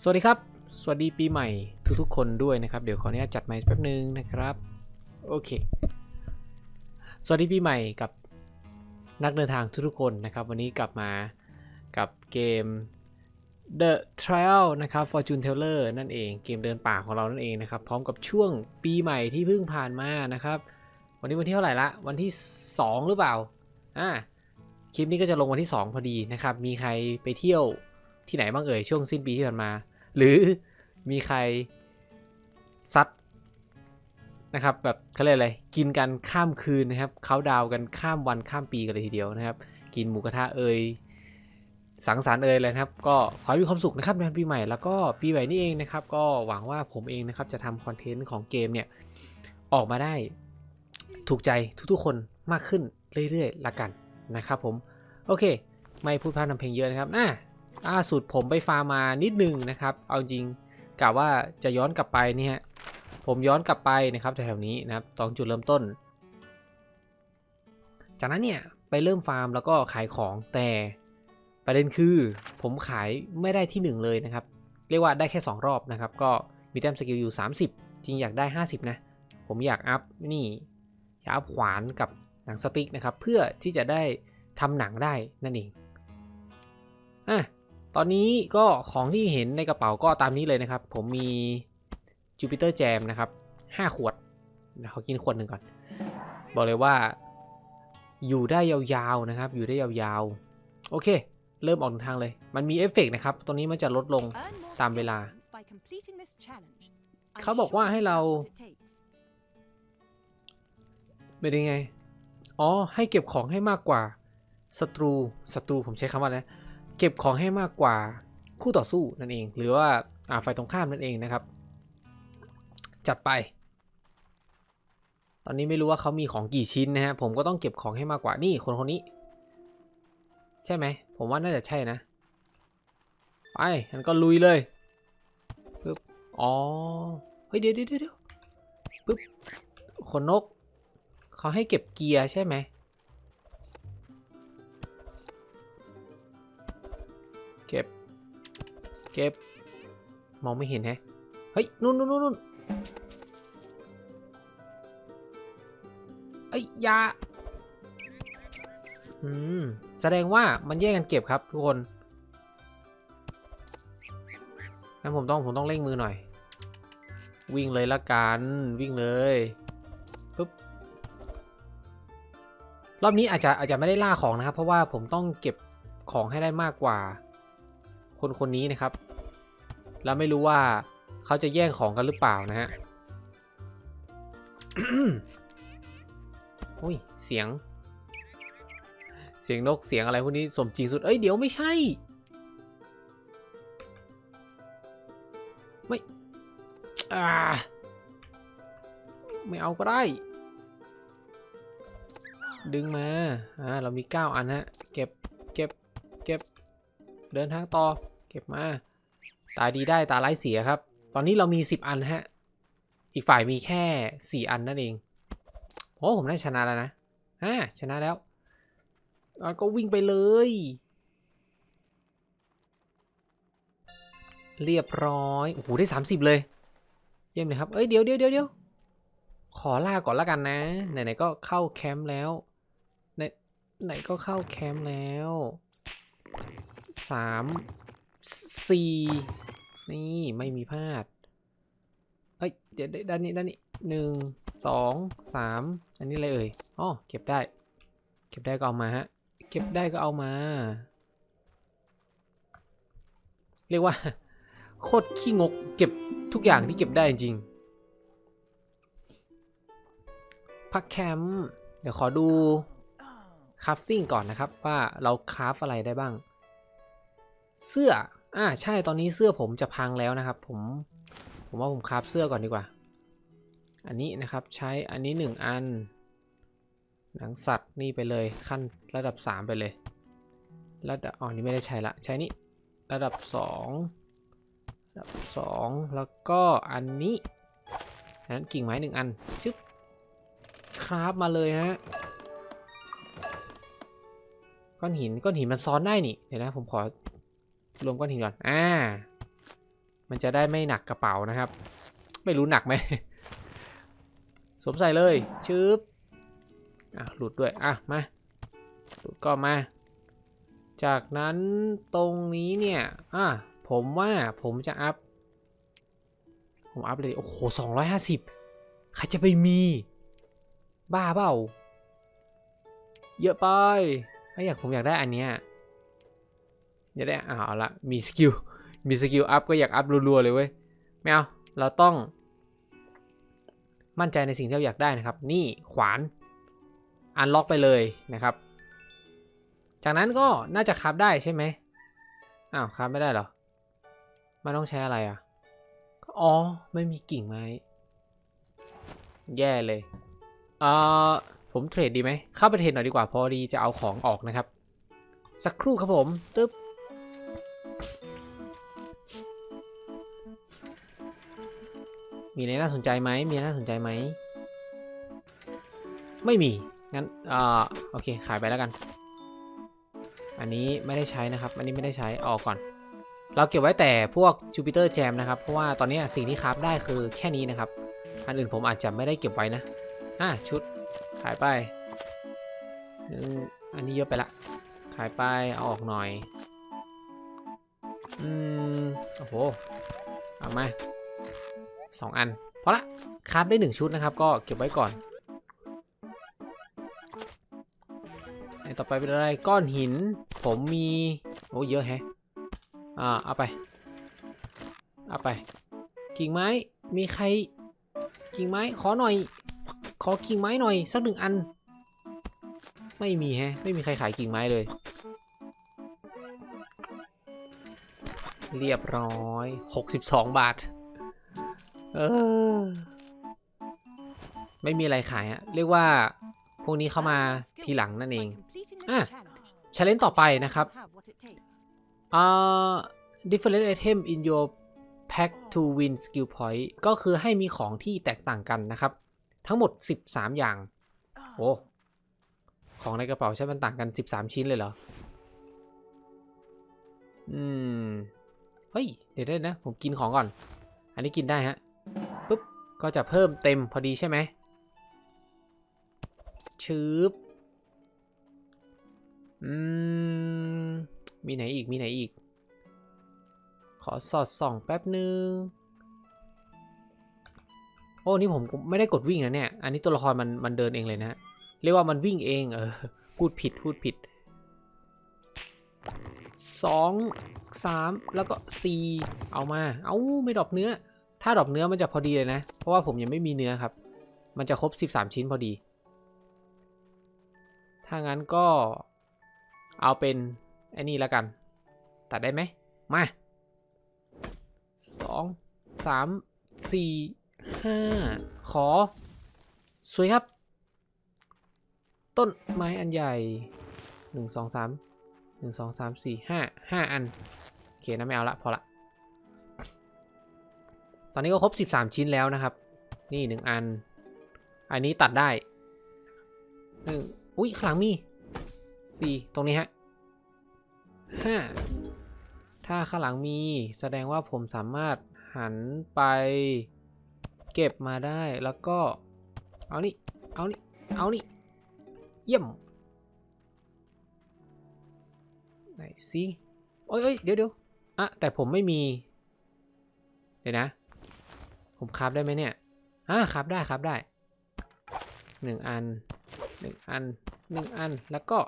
สวัสดีครับ สวัสดีปีใหม่ทุกๆคนด้วยนะครับ เดี๋ยวขออนุญาตจัดไมค์แป๊บนึงนะครับ โอเค สวัสดีปีใหม่กับนักเดินทางทุกๆคนนะครับ วันนี้กลับมากับเกม The Trial นะครับ Fortune Teller นั่นเอง เกมเดินป่าของเรานั่นเองนะครับ พร้อมกับช่วงปีใหม่ที่เพิ่งผ่านมานะครับ วันนี้วันที่เท่าไหร่ละ วันที่ 2 หรือเปล่า อ่า คลิปนี้ก็จะลงวันที่ 2 พอดีนะครับ มีใครไปเที่ยว ที่ไหนบ้างเอ่ยช่วงสิ้นปีที่ผ่านมา หรือมีใครซัดนะครับแบบเขาเรียกอะไรกินกันข้ามคืนนะครับเขาดาวกันข้ามวันข้ามปีกันเลยทีเดียวนะครับ กินหมูกระทะเอ่ยสังสรรค์เอ่ยอะไรนะครับ ก็ขอให้มีความสุขนะครับในปีใหม่แล้วก็ปีใหม่นี้เองนะครับ ก็หวังว่าผมเองนะครับจะทำคอนเทนต์ของเกมเนี่ยออกมาได้ถูกใจทุกๆคนมากขึ้นเรื่อยๆละกันนะครับผม โอเค ไม่พูดพร่ำทำเพลงเยอะนะครับน่า ล่าสุดผมไปฟาร์มมานิดนึงนะครับ เอาจริงกะว่าจะย้อนกลับไปเนี่ยผมย้อนกลับไปนะครับแถวๆนี้นะครับตอนจุดเริ่มต้น จากนั้นเนี่ยไปเริ่มฟาร์มแล้วก็ขายของแต่ประเด็นคือผมขายไม่ได้ที่ 1 เลยนะครับ เรียกว่าได้แค่ 2 รอบนะครับ ก็มีแต้มสกิลอยู่ 30 จริงอยากได้ 50 นะ ผมอยากอัพนี่อยากอัพขวานกับหนังสติ๊กนะครับ เพื่อที่จะได้ทำหนังได้นั่นเองอะ ตอนนี้ก็ของที่เห็นในกระเป๋าก็ตามนี้เลยนะครับ ผมมีจูปิเตอร์แจมนะครับ 5 ขวดเขอกินขวดหนึ่งก่อน บอกเลยว่า อยู่ได้ยาวๆนะครับ อยู่ได้ยาวๆ โอเค เริ่มออกทางเลย มันมีเอฟเฟกต์นะครับ ตรงนี้มันจะลดลงตามเวลา เขาบอกว่าให้เราเป็นยังไง อ๋อ ให้เก็บของให้มากกว่าศัตรูศัตรูผมใช้คำว่าอะไรนะ เก็บของให้มากกว่าคู่ต่อสู้นั่นเอง หรือว่าอ่าฝ่ายตรงข้ามนั่นเองนะครับ จัดไป ตอนนี้ไม่รู้ว่าเขามีของกี่ชิ้นนะฮะผมก็ต้องเก็บของให้มากกว่านี่คนคนนี้ ใช่ไหมผมว่าน่าจะใช่นะไปงั้นก็ลุยเลยปึ๊บอ๋อเฮ้ยเดี๋ยวเดี๋ยวเดี๋ยวปึ๊บขนนกเขาให้เก็บเกียร์ใช่ไหม เก็บ มองไม่เห็นแฮะ เฮ้ย นู่นนู่นนู่นเอ้ยยาอืม แสดงว่ามันแยกกันเก็บครับทุกคน งั้นผมต้องผมต้องเร่งมือหน่อย วิ่งเลยละกัน วิ่งเลยปุ๊บ รอบนี้อาจจะอาจจะไม่ได้ล่าของนะครับ เพราะว่าผมต้องเก็บของให้ได้มากกว่า คนคนนี้นะครับ แล้วไม่รู้ว่าเขาจะแย่งของกันหรือเปล่านะฮะอุ้ย เสียง เสียงนกเสียงอะไรพวกนี้สมจริงสุด เอ้ย เดี๋ยวไม่ใช่ ไม่อ่าไม่เอาก็ได้ ดึงมา อ่า เรามี 9 อันฮะ เก็บ เก็บ เก็บ เดินทางต่อ เก็บมา ตาดีได้ตาไร้ายเสียครับ ตอนนี้เรามี 10 อันฮะ อีกฝ่ายมีแค่ 4 อันนั่นเองโอ้ผมได้ชนะแล้วนะอ่าชนะแล้วเราก็วิ่งไปเลย เรียบร้อยโอ้โหได้ 30 เลย เยี่ยมเลยครับ เอ้ยเดี๋ยวเดี๋ยวเดี๋ยวเดี๋ยวขอลาก่อนละกันนะ ไหนๆก็เข้าแคมป์แล้วไหนไหนก็เข้าแคมป์แล้วสาม สี่นี่ไม่มีพลาด เอ้ยเดี๋ยวเดี๋ยวด้านนี้ด้านนี้หนึ่งสองสามอันนี้อะไรเอ่ยอ๋อเก็บได้ เก็บได้ก็เอามาฮะ เก็บได้ก็เอามา เรียกว่า โคตรขี้งก เก็บทุกอย่างที่เก็บได้จริง พักแคมป์ เดี๋ยวขอดูคราฟซิ่งก่อนนะครับว่าเราคราฟอะไรได้บ้าง เสื้อ อ่าใช่ตอนนี้เสื้อผมจะพังแล้วนะครับ ผมผมว่าผมคราฟเสื้อก่อนดีกว่า อันนี้นะครับใช้อันนี้ 1 อัน หนังสัตว์นี่ไปเลยขั้นระดับ 3 ไปเลย ระดับอ๋อนี่ไม่ได้ใช้ละใช้นี่ระดับ 2 ระดับ 2 แล้วก็อันนี้อันนั้นกิ่งไม้หนึ่งอันชึบคราฟมาเลยฮะก้อนหินก้อนหินมันซ้อนได้นี่เดี๋ยวนะผมขอ รวมก้อนหินก่อน อ่า มันจะได้ไม่หนักกระเป๋านะครับ ไม่รู้หนักไหม สวมใส่เลย ชึบ อะ หลุดด้วย อะ มา หลุดก็มา จากนั้นตรงนี้เนี่ย อะ ผมว่าผมจะอัพ ผมอัพเลย โอ้โหสองร้อยห้าสิบใครจะไปมี บ้าเปล่า เยอะไปถ้าอยากผมอยากได้อันเนี้ย อยากได้อ่าเอาละมีสกิลมีสกิลอัพก็อยากอัพรัวๆเลยเว้ยไม่เอาเราต้อง มั่นใจในสิ่งที่เราอยากได้นะครับ นี่ขวานอันล็อกไปเลยนะครับ จากนั้นก็น่าจะคับได้ใช่ไหมอ้าวคับไม่ได้เหรอมันต้องใช้อะไรอะอ๋อไม่มีกิ่งไม้แย่เลยเอ่อผมเทรดดีไหมเข้าไปเทรดหน่อยดีกว่าพอดีจะเอาของออกนะครับ สักครู่ครับผมตึ๊บ มีอะไรน่าสนใจไหมมีอะไรน่าสนใจไหม ไม่มี งั้น อ่า โอเค ขายไปแล้วกัน อันนี้ไม่ได้ใช้นะครับ อันนี้ไม่ได้ใช้เอาออกก่อน เราเก็บไว้แต่พวก Jupiter Jam นะครับ เพราะว่าตอนนี้สิ่งที่คราฟได้คือแค่นี้นะครับ อันอื่นผมอาจจะไม่ได้เก็บไว้นะ อะ ชุด ขายไป อันนี้เยอะไปละ ขายไป เอาออกหน่อย อืม โอ้โห เอามา สองอันพอละคราฟได้หนึ่งชุดนะครับ ก็เก็บไว้ก่อนต่อไปเป็นอะไรก้อนหิน ผมมีโอ้เยอะแฮะอ่าเอาไปเอาไป กิ่งไม้มีใคร กิ่งไม้ขอหน่อย ขอกิ่งไม้หน่อยสักหนึ่งอัน ไม่มีแฮะไม่มีใครขายกิ่งไม้เลย เรียบร้อย 62 บาท เออ ไม่มีอะไรขายอะเรียกว่าพวกนี้เข้ามาทีหลังนั่นเอง อะชาเลนจ์ต่อไปนะครับอ่า different item in your pack to win skill point ก็คือให้มีของที่แตกต่างกันนะครับ ทั้งหมด 13 อย่าง โอ้ของในกระเป๋าใช่มันต่างกัน 13 ชิ้นเลยเหรอ อืม เฮ้ย เดี๋ยวได้นะ ผมกินของก่อน อันนี้กินได้ฮะ ปุ๊บ ก็จะเพิ่มเต็มพอดีใช่ไหมชืบอืม มีไหนอีก มีไหนอีก ขอสอดส่องแป๊บนึง โอ้ นี่ผมไม่ได้กดวิ่งนะเนี่ย อันนี้ตัวละครมันมันเดินเองเลยนะฮะเรียกว่ามันวิ่งเอง เออ พูดผิด พูดผิดสองสามแล้วก็สี่เอามา เอาไม่ดรอปเนื้อ ถ้าดรอปเนื้อมันจะพอดีเลยนะ เพราะว่าผมยังไม่มีเนื้อครับ มันจะครบ 13 ชิ้นพอดี ถ้างั้นก็เอาเป็นไอ้นี่แล้วกัน ตัดได้ไหม มาสองสามสี่ห้าขอ สวยครับ ต้นไม้อันใหญ่หนึ่งสองสามหนึ่งสองสามสี่ห้าห้าอัน โอเคนะไม่เอาละพอละ ตอนนี้ก็ครบ 13 ชิ้นแล้วนะครับ นี่หนึ่งอัน อันนี้ตัดได้หนึ่งอุ้ยข้างหลังมีสี่ตรงนี้ฮะห้าถ้าข้างหลังมีแสดงว่าผมสามารถหันไปเก็บมาได้แล้วก็ เอานี่ เอานี่ เอานี่ เยี่ยม ไหนสิโอ้ยเอ้ยเดี๋ยวเดี๋ยวอะแต่ผมไม่มี เดี๋ยวนะ ผมคราบได้ไหมเนี่ยอ่าคราบได้คราบได้หนึ่งอันหนึ่งอันหนึ่งอันแล้วก็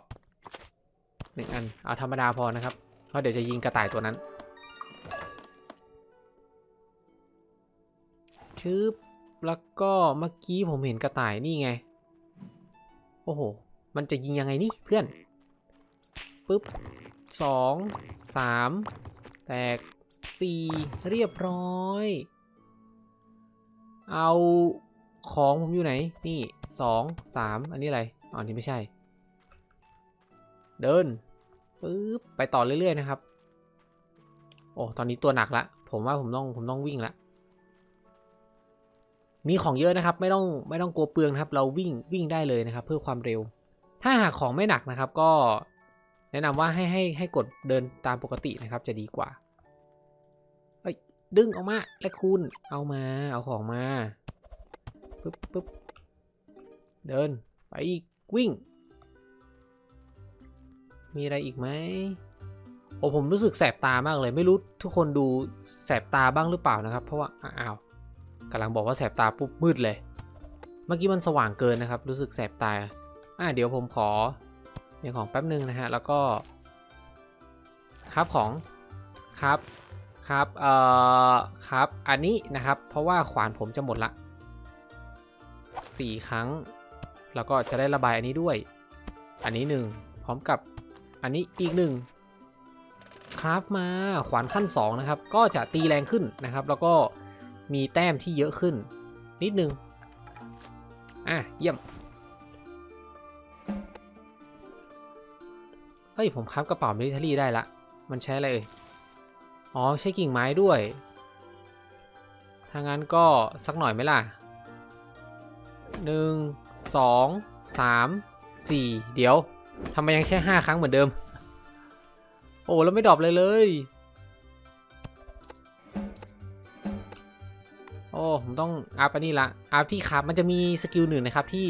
หนึ่งอันเอาธรรมดาพอนะครับเพราะเดี๋ยวจะยิงกระต่ายตัวนั้นชืบแล้วก็เมื่อกี้ผมเห็นกระต่ายนี่ไง โอ้โห มันจะยิงยังไงนี่เพื่อนปึ๊บสองสามแตกสี่เรียบร้อย เอาของผมอยู่ไหน นี่สองสามอันนี้อะไรอ๋ออันนี้ไม่ใช่ เดินปึ๊บไปต่อเรื่อยๆนะครับ โอ้ตอนนี้ตัวหนักละ ผมว่าผมต้องผมต้องวิ่งละ มีของเยอะนะครับ ไม่ต้องไม่ต้องกลัวเปลืองนะครับ เราวิ่งวิ่งได้เลยนะครับ เพื่อความเร็ว ถ้าหากของไม่หนักนะครับ ก็แนะนำว่าให้ให้ให้กดเดินตามปกตินะครับ จะดีกว่า ดึงออกมา และคูณเอามา เอาของมาปึ๊บปึ๊บเดิน ไปอีก วิ่ง มีอะไรอีกไหมโอ้ผมรู้สึกแสบตามากเลย ไม่รู้ทุกคนดูแสบตาบ้างหรือเปล่านะครับ เพราะว่าอ้าวกำลังบอกว่าแสบตาปุ๊บมืดเลย เมื่อกี้มันสว่างเกินนะครับ รู้สึกแสบตา อะเดี๋ยวผมขออย่างของแป๊บหนึ่งนะฮะ แล้วก็ครับของครับ ครับ เอ่อ ครับ อันนี้นะครับ เพราะว่าขวานผมจะหมดละสี่ครั้ง แล้วก็จะได้ระบายอันนี้ด้วย อันนี้หนึ่งพร้อมกับอันนี้อีกหนึ่งครับมาขวานขั้น 2 นะครับ ก็จะตีแรงขึ้นนะครับ แล้วก็มีแต้มที่เยอะขึ้น นิดนึง อะ เยี่ยม เฮ้ย ผมคับกระเป๋ามิลิเทอรี่ได้ละ มันใช้อะไรเอ่ย อ๋อใช้กิ่งไม้ด้วย ถ้างั้นก็สักหน่อยไหมล่ะหนึ่งสองสามสี่เดี๋ยวทำไมยังใช้ห้าครั้งเหมือนเดิม โอ้แล้วไม่ดรอปเลยเลย โอ้ผมต้องอัพอันนี้ละอัพที่คราฟมันจะมีสกิลหนึ่งนะครับที่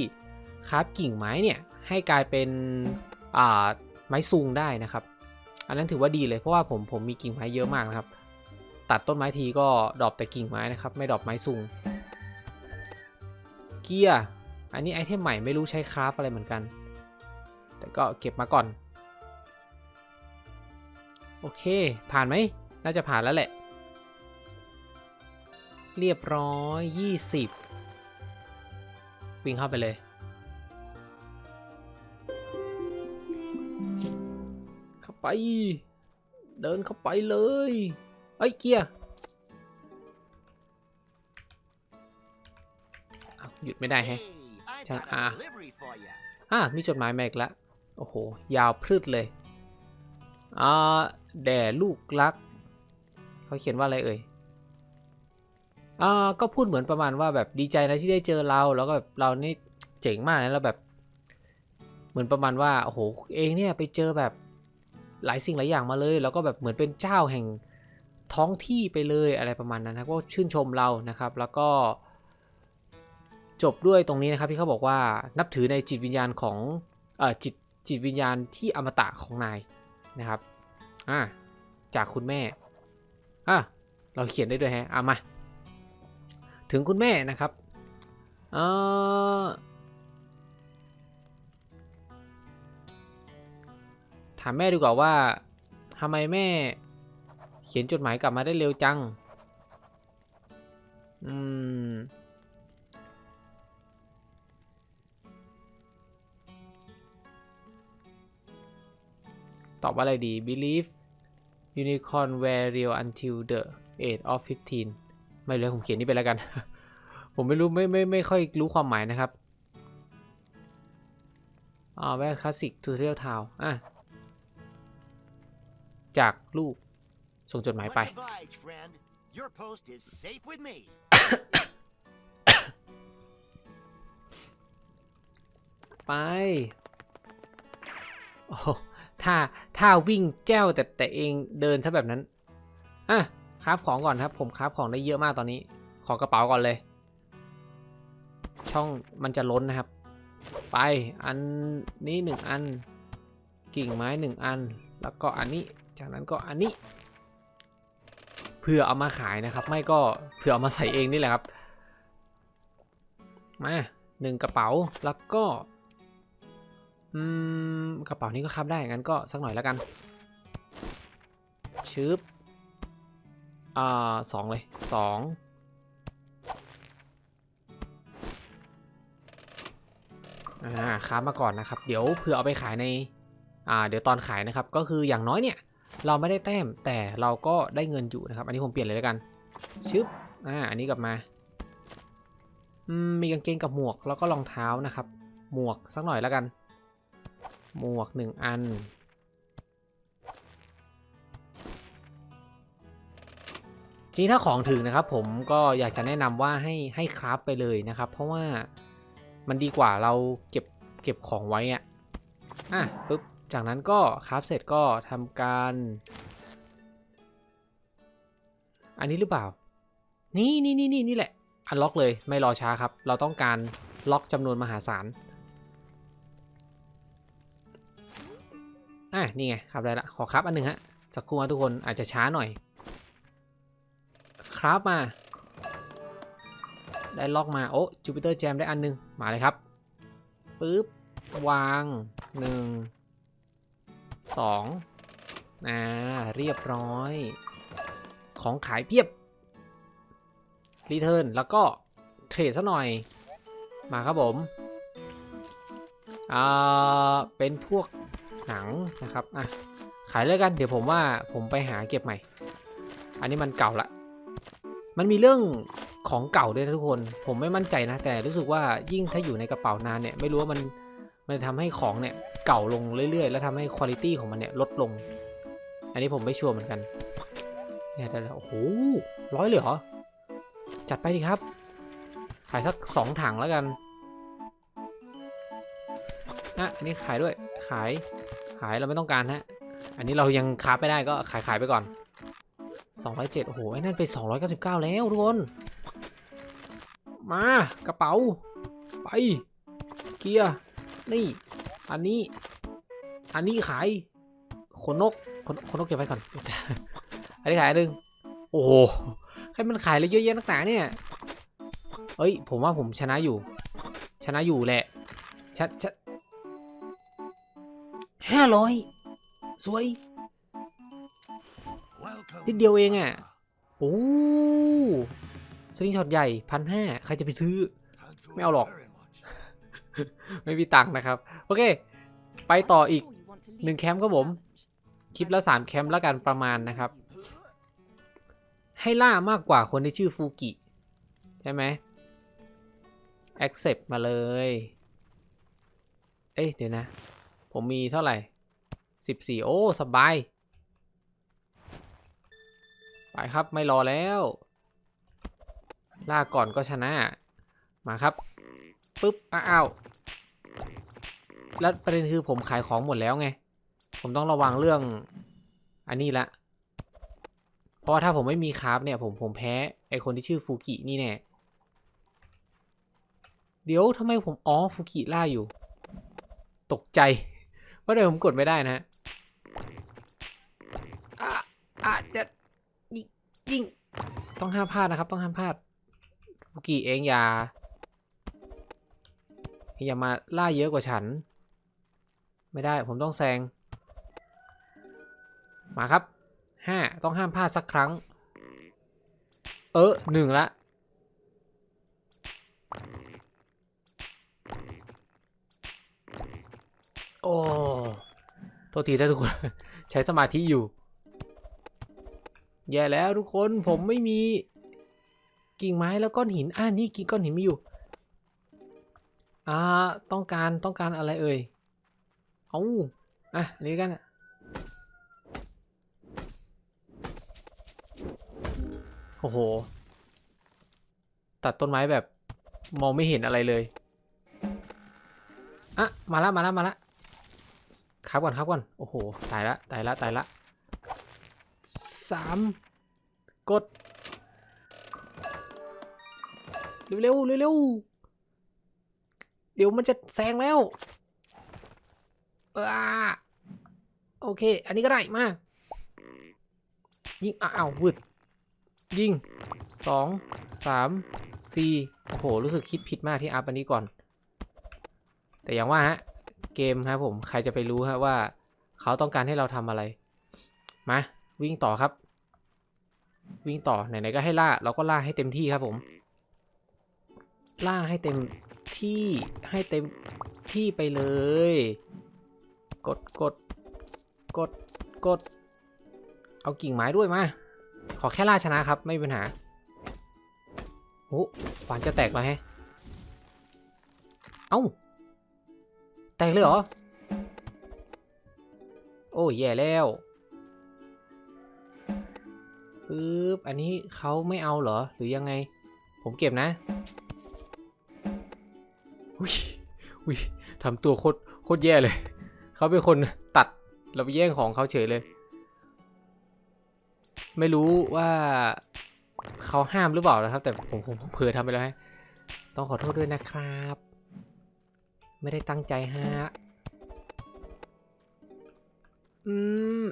คราฟกิ่งไม้เนี่ยให้กลายเป็นอ่าไม้ซุงได้นะครับ อันนั้นถือว่าดีเลยเพราะว่าผมผมมีกิ่งไม้เยอะมากนะครับ ตัดต้นไม้ทีก็ดรอปแต่กิ่งไม้นะครับ ไม่ดรอปไม้ซุงเกียร์อันนี้ไอเทมใหม่ไม่รู้ใช้คราฟอะไรเหมือนกัน แต่ก็เก็บมาก่อน โอเค ผ่านไหมน่าจะผ่านแล้วแหละ เรียบร้อย 20 วิ่งเข้าไปเลย ไป เดินเข้าไปเลยเอ้ยเกียร์หยุดไม่ได้แฮะ I've Chà, got a à. delivery for you. อะมีจดหมายมาอีกแล้วโอ้โห ยาวพรึดเลยอ่าแด่ลูกรัก เขาเขียนว่าอะไรเอ่ยอ่าก็พูดเหมือนประมาณว่าแบบดีใจนะที่ได้เจอเรา แล้วก็แบบเรานี่เจ๋งมากนะแล้วแบบ เหมือนประมาณว่าโอ้โหเองเนี่ยไปเจอแบบ หลายสิ่งหลายอย่างมาเลย แล้วก็แบบเหมือนเป็นเจ้าแห่งท้องที่ไปเลยอะไรประมาณนั้นนะก็ชื่นชมเรานะครับ แล้วก็ จบด้วยตรงนี้นะครับที่เขาบอกว่านับถือในจิตวิญญาณของอจิตจิตวิญญาณที่อมตะของนายนะครับอ่าจากคุณแม่อะเราเขียนได้ด้วยแฮะเอามา ถึงคุณแม่นะครับเอ่อามแม่ดีกว่าว่าทำไมแม่ เขียนจดหมายกลับมาได้เร็วจัง อืม ตอบว่าอะไรดี believe unicorn were real until the age of 15 ไม่เลยผมเขียนนี่ไปแล้วกัน ผมไม่รู้ไม่ไม่ไม่ค่อยรู้ความหมายนะครับอ่าแวร์คลาสสิกทูเรียลทาวอะ จากลูก ส่งจดหมายไป Much obliged, friend. Your post is safe with me. ไป โอ้โหถ้า ถ้าวิ่งแจ้วแต่แต่เองเดินซะแบบนั้น อะคราฟของก่อนครับ ผมคราฟของได้เยอะมากตอนนี้ ขอกระเป๋าก่อนเลย ช่องมันจะล้นนะครับ ไป อันนี้หนึ่งอัน กิ่งไม้หนึ่งอัน แล้วก็อันนี้ จากนั้นก็อันนี้ เพื่อเอามาขายนะครับ ไม่ก็เพื่อเอามาใส่เองนี่แหละครับ มาหนึ่งกระเป๋าแล้วก็อืมกระเป๋านี้ก็คับได้งั้นก็สักหน่อยแล้วกันชึบอ่าสองเลยสองอ่าค้ามาก่อนนะครับ เดี๋ยวเผื่อเอาไปขายใน อ่า เดี๋ยวตอนขายนะครับ ก็คืออย่างน้อยเนี่ย เราไม่ได้แต้มแต่เราก็ได้เงินอยู่นะครับ อันนี้ผมเปลี่ยนเลยแล้วกัน ชึบ อ่า อันนี้กลับมา อืม มีกางเกงกับหมวกแล้วก็รองเท้านะครับ หมวกสักหน่อยแล้วกัน หมวกหนึ่งอันจริงถ้าของถึงนะครับ ผมก็อยากจะแนะนำว่าให้ให้คราฟไปเลยนะครับ เพราะว่ามันดีกว่าเราเก็บเก็บของไว้อะอะปุ๊บ จากนั้นก็คราฟเสร็จก็ทำการ อันนี้หรือเปล่า นี่นี่นี่นี่นี่แหละ อันล็อกเลยไม่รอช้าครับ เราต้องการล็อกจำนวนมหาศาลอะนี่ไงครับได้ละขอครับอันหนึ่งฮะสักครู่นะทุกคนอาจจะช้าหน่อย ครับมา ได้ล็อกมา โอ้จูปิเตอร์แจมได้อันหนึง มาเลยครับ ปึ๊บ วางหนึ่ง สองอ่า เรียบร้อย ของขายเพียบ รีเทิร์น แล้วก็เทรดซะหน่อย มาครับผม อ่า เป็นพวกหนังนะครับ อะ ขายเลยกัน เดี๋ยวผมว่าผมไปหาเก็บใหม่ อันนี้มันเก่าละ มันมีเรื่องของเก่าด้วยนะทุกคน ผมไม่มั่นใจนะ แต่รู้สึกว่ายิ่งถ้าอยู่ในกระเป๋านานเนี่ย ไม่รู้ว่ามัน มันจะทำให้ของเนี่ย เก่าลงเรื่อยๆ แล้วทำให้คุณภาพของมันเนี่ยลดลง อันนี้ผมไม่ชัวร์เหมือนกันเนี่ยแล้วโอ้โหร้อยเลยเหรอ จัดไปดิครับ ขายสักสองถังแล้วกันอะอันนี้ขายด้วย ขาย ขายเราไม่ต้องการฮะ อันนี้เรายังคราไม่ได้ก็ขายขายไปก่อน207โอ้โห ไอ้นั่นไป 299 แล้วทุกคน มากระเป๋า ไป เกียร์ นี่ อันนี้ อันนี้ขายขนนกขนขนนกเก็บไว้ก่อน อันนี้ขายอันหนึ่งโอ้โหใครมันขายอะไรเยอะแยะนักหนาเนี่ยเอ้ย ผมว่าผมชนะอยู่ ชนะอยู่แหละชัดชัดห้าร้อยสวย Welcome นิดเดียวเองอะโอ้สลิงช็อตใหญ่พันห้าใครจะไปซื้อ Thank you ไม่เอาหรอก very much. ไม่มีตังค์นะครับ โอเค ไปต่ออีกหนึ่งแคมป์ครับผม คลิปละสามแคมป์แล้วกันประมาณนะครับ ให้ล่ามากกว่าคนที่ชื่อฟูกิ ใช่ไหม accept มาเลย เอ้ยเดี๋ยวนะ ผมมีเท่าไหร่สิบสี่โอ้ สบาย ไปครับไม่รอแล้ว ล่าก่อนก็ชนะ มาครับ ปุ๊บ อ้าว แล้วประเด็นคือผมขายของหมดแล้วไง ผมต้องระวังเรื่องอันนี้ละ เพราะว่าถ้าผมไม่มีคราฟเนี่ย ผมผมแพ้ไอคนที่ชื่อฟูกินี่แน่ เดี๋ยวทำไมผม อ๋อ ฟูกิล่าอยู่ ตกใจว่าเดี๋ยวผมกดไม่ได้นะฮะอะอะเดี๋ยวยิงยิง ต้องห้ามพลาดนะครับ ต้องห้ามพลาดฟูกิเองอย่า อย่ามาล่าเยอะกว่าฉัน ไม่ได้ผมต้องแซง มาครับห้าต้องห้ามพลาดสักครั้ง เออหนึ่งละโอ้โทษทีนทุกคน ใช้สมาธิอยู่ แย่แล้วทุกคนผมไม่มีกิ่งไม้แล้วก้อนหินอ่านี่กิ่งก้อนหินมีอยู่ อ่าต้องการต้องการอะไรเอ่ยเอาอะอันนี้กันโอ้โห ตัดต้นไม้แบบมองไม่เห็นอะไรเลยอะมาละมาละมาละครับก่อนครับก่อนโอ้โหตายละตายละตายละสามกด เร็วเร็วเร็วเร็ว เดี๋ยวมันจะแซงแล้วเออโอเค อันนี้ก็ได้มา ยิงอ้าววืดยิงสองสามสี่โอ้โห รู้สึกคิดผิดมากที่อัพอันนี้ก่อน แต่อย่างว่าฮะ เกมครับผม ใครจะไปรู้ฮะว่า เขาต้องการให้เราทำอะไร มา วิ่งต่อครับ วิ่งต่อ ไหนๆก็ให้ล่า เราก็ล่าให้เต็มที่ครับผม ล่าให้เต็ม ที่ให้เต็มที่ไปเลย กดกดกดกด เอากิ่งไม้ด้วยมา ขอแค่ล่าชนะครับ ไม่มีปัญหาโอ้ขวานจะแตกแล้วแฮะ เอ้า แตกเลยเหรอ โอ้ยแย่แล้วปึ๊บ อันนี้เขาไม่เอาเหรอ หรือยังไง ผมเก็บนะ อุ้ยทำตัวโคตรโคตรแย่เลย เขาเป็นคนตัดเราไปแย่งของเขาเฉยเลย ไม่รู้ว่าเขาห้ามหรือเปล่านะครับ แต่ผมผมผมเผลอทำไปแล้วฮะต้องขอโทษด้วยนะครับ ไม่ได้ตั้งใจฮะอืม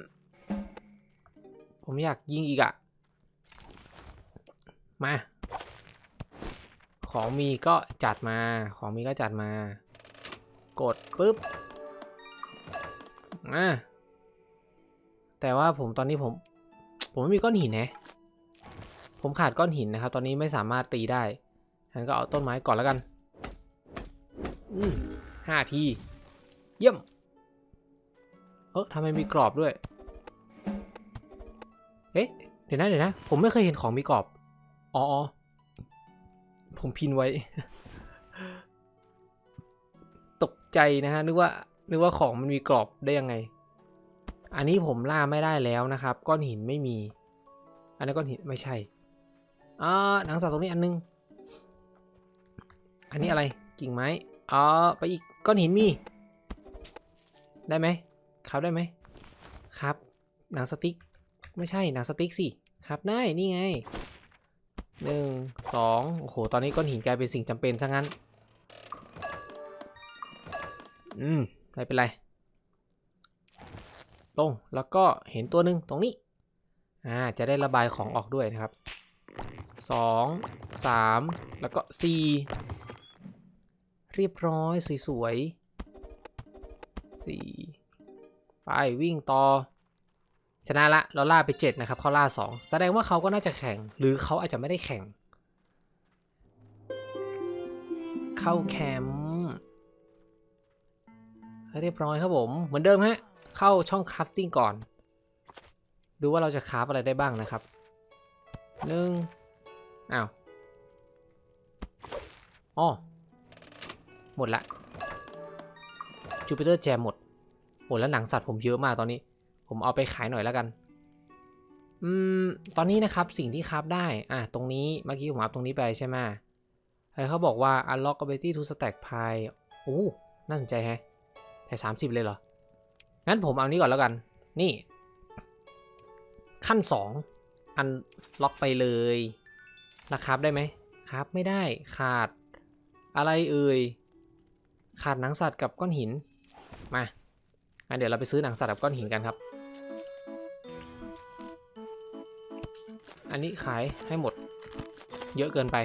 ผมอยากยิงอีกอะมา ของมีก็จัดมา ของมีก็จัดมา กดปุ๊บอ่าแต่ว่าผมตอนนี้ผม ผมไม่มีก้อนหินนะผมขาดก้อนหินนะครับ ตอนนี้ไม่สามารถตีได้ฉันก็เอาต้นไม้ก่อนแล้วกันอืมห้าที เยี่ยม เออทำไมมีกรอบด้วย เอ๊ะ เดี๋ยวนะเดี๋ยวนะ ผมไม่เคยเห็นของมีกรอบ อ๋อ ผมพินไว้ ใจนะฮะนึกว่านึกว่าของมันมีกรอบได้ยังไง อันนี้ผมล่าไม่ได้แล้วนะครับ ก้อนหินไม่มี อันนี้ก้อนหินไม่ใช่อ่าหนังสัตว์ตรงนี้อันนึง อันนี้อะไรกิ่งไม้อ๋อไปอีกก้อนหินมี ได้ไหมครับได้ไหมครับ หนังสติ๊กไม่ใช่หนังสติ๊กสิครับได้นี่ไงหนึ่งสองโอ้โหตอนนี้ก้อนหินกลายเป็นสิ่งจำเป็นซะงั้น อืมไม่เป็นไร ลงแล้วก็เห็นตัวหนึ่งตรงนี้ อ่า จะได้ระบายของออกด้วยนะครับสองสามแล้วก็สี่เรียบร้อยสวยๆสี่ไปวิ่งต่อ ชนะละเราล่าไป 7 นะครับเขาล่า 2 แสดงว่าเขาก็น่าจะแข่ง หรือเขาอาจจะไม่ได้แข่ง เข้าแคมป์ เรียบร้อยครับผม เหมือนเดิมฮะ เข้าช่องคราฟติ้งก่อน ดูว่าเราจะคราฟอะไรได้บ้างนะครับหนึ่งอ้าวอ๋อหมดละจูปิเตอร์แจมหมดโหแล้วหนังสัตว์ผมเยอะมากตอนนี้ ผมเอาไปขายหน่อยแล้วกัน อืม ตอนนี้นะครับสิ่งที่คราฟได้ อะ ตรงนี้ เมื่อกี้ผมอัพตรงนี้ไปใช่ไหมไอ้เขาบอกว่า unlock ability to stack pile โอ้ น่าสนใจแฮะ แต่สามสิบเลยเหรอ งั้นผมเอานี้ก่อนแล้วกัน นี่ ขั้นสองอันล็อกไปเลยนะครับได้ไหมครับไม่ได้ขาดอะไรเอ่ยขาดหนังสัตว์กับก้อนหิน มางั้นเดี๋ยวเราไปซื้อหนังสัตว์กับก้อนหินกันครับ อันนี้ขายให้หมดเยอะเกินไป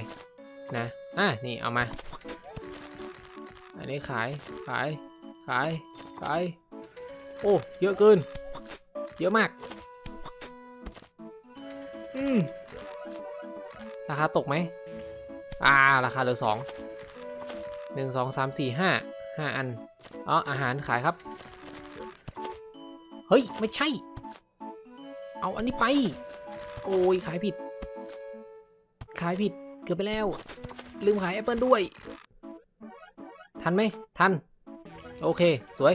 นะ อะ นี่เอามา อันนี้ขาย ขาย ขาย ขาย โอ้ เยอะเกิน เยอะมาก อืม ราคาตกไหม อ่า ราคาเหลือสอง หนึ่งสองสามสี่ห้า ห้าอัน อ๋อ อาหารขายครับ เฮ้ย ไม่ใช่ เอาอันนี้ไป โอ้ย ขายผิด ขายผิด เกือบไปแล้ว ลืมขายแอปเปิลด้วย ทันไหม ทัน โอเค สวย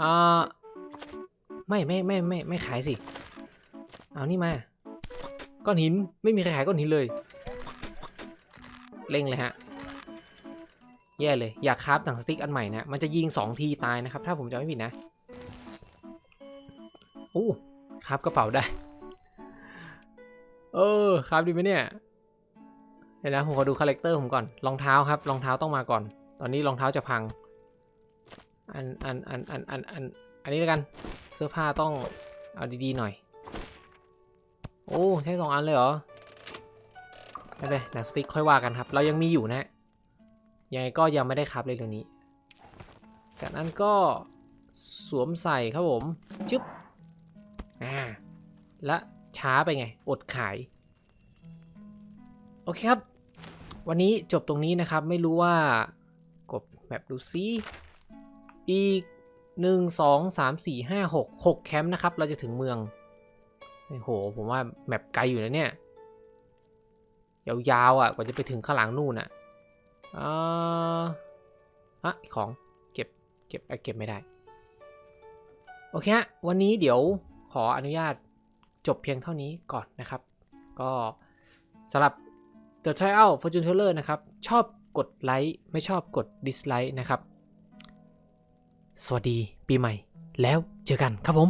อ่าไม่ไม่ไม่ไม่ไม่ขายสิ เอานี่มา ก้อนหินไม่มีใครขายก้อนหินเลยเล่งเลยฮะ แย่เลย อยากคราฟหนังสติ๊กอันใหม่นะ มันจะยิงสองทีตายนะครับ ถ้าผมจำไม่ผิดนะอู้คราฟกระเป๋าได้ เออคราฟดีไหมเนี่ยเดี๋ยวนะผมขอดูคาแรคเตอร์ผมก่อน รองเท้าครับ รองเท้าต้องมาก่อน ตอนนี้รองเท้าจะพัง อันอันอันอันอันอันอันนี้แล้วกันเสื้อผ้าต้องเอาดีๆหน่อย โอ้ใช้สองอันเลยเหรอไม่เป็นหนังสติ๊กค่อยว่ากันครับ เรายังมีอยู่นะยังไงก็ยังไม่ได้ครับเลยเรื่องนี้ จากนั้นก็สวมใส่ครับผมจึ๊บอ่าและช้าไปไง อดขาย โอเคครับ วันนี้จบตรงนี้นะครับ ไม่รู้ว่ากดแบบดูซิ อีก 1 2 3 4 5 6 6 แคมป์นะครับ เราจะถึงเมืองโอ้โห ผมว่าแมปไกลอยู่นะเนี่ย ยาวๆอะ กว่าจะไปถึงข้างหลังนู่นอะอ่าอะของเก็บเก็บเอ้ยเก็บไม่ได้ โอเคฮะ วันนี้เดี๋ยวขออนุญาตจบเพียงเท่านี้ก่อนนะครับ ก็สำหรับ The Trial Fortune Teller นะครับ ชอบกดไลค์ไม่ชอบกด dislike นะครับ สวัสดีปีใหม่ แล้วเจอกันครับผม